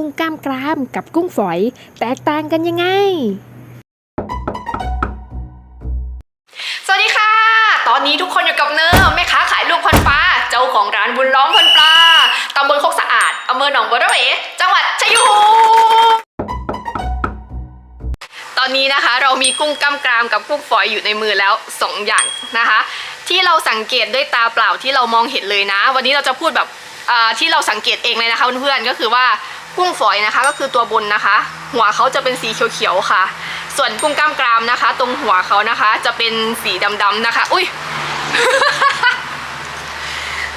กุ้งกล้ามกรามกับกุ้งฝอย แตกต่างกันยังไง สวัสดีค่ะ ตอนนี้ทุกคนอยู่กับเนอร์แม่ค้าขายลูกพันปลาเจ้าของร้านบุญล้อมพันปลาตำบลโคกสะอาดอำเภอหนองบัวระเวจังหวัดชัยภูมิตอนนี้นะคะเรามีกุ้งกล้ามกรามกับกุ้งฝอยอยู่ในมือแล้วสองอย่างนะคะ ที่เราสังเกตด้วยตาเปล่าที่เรามองเห็นเลยนะ วันนี้เราจะพูดแบบที่เราสังเกตเองเลยนะคะเพื่อนๆก็คือว่า กุ้งฝอยนะคะก็คือตัวบนนะคะ หัวเขาจะเป็นสีเขียวๆค่ะ ส่วนกุ้งกล้ามกรามนะคะ ตรงหัวเขานะคะ จะเป็นสีดำๆนะคะ อุ้ย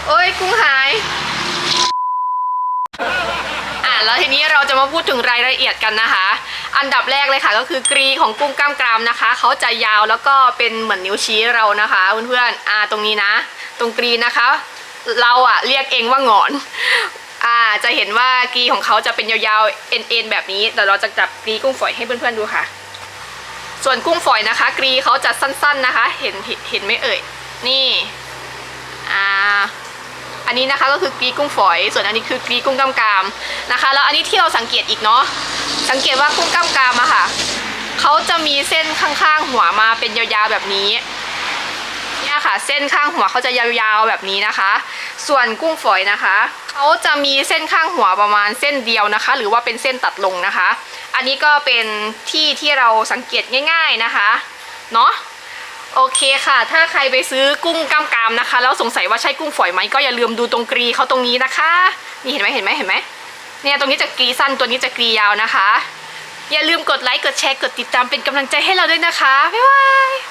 โอ้ยกุ้งหายอะแล้วทีนี้เราจะมาพูดถึงรายละเอียดกันนะคะ อันดับแรกเลยค่ะก็คือกรีของกุ้งกล้ามกรามนะคะเขาจะยาวแล้วก็เป็นเหมือนนิ้วชี้เรานะคะเพื่อนๆอ่าตรงนี้นะ ตรงกรีนะคะ เราอะเรียกเองว่าหงอน จะเห็นว่ากรีของเขาจะเป็นยาวๆ เอ็นๆแบบนี้เดี๋ยวเราจะจับกรีกุ้งฝอยให้เพื่อนๆดูค่ะ ส่วนกุ้งฝอยนะคะ กรีเขาจะสั้นๆนะคะ เห็นเห็นไหมเอ่ย นี่อ่าอันนี้นะคะก็คือกรีกุ้งฝอย ส่วนอันนี้คือกรีกุ้งก้ามกามนะคะ แล้วอันนี้ที่เราสังเกตอีกเนาะ สังเกตว่ากุ้งก้ามกามอะค่ะเขาจะมีเส้นข้างๆหัวมาเป็นยาวๆแบบนี้ ค่ะ เส้นข้างหัวเขาจะยาวๆแบบนี้นะคะ ส่วนกุ้งฝอยนะคะเขาจะมีเส้นข้างหัวประมาณเส้นเดียวนะคะ หรือว่าเป็นเส้นตัดลงนะคะ อันนี้ก็เป็นที่ที่เราสังเกตง่าย ๆนะคะเนาะโอเคค่ะ ถ้าใครไปซื้อกุ้งกล้ามกรามนะคะ แล้วสงสัยว่าใช่กุ้งฝอยไหมก็อย่าลืมดูตรงกรีเขาตรงนี้นะคะ นี่เห็นไหมเห็นไหมเห็นไหมเนี่ยตรงนี้จะกรีสั้นตัวนี้จะกรียาวนะคะ อย่าลืมกดไลค์กดแชร์กดติดตามเป็นกำลังใจให้เราด้วยนะคะ บ๊ายบาย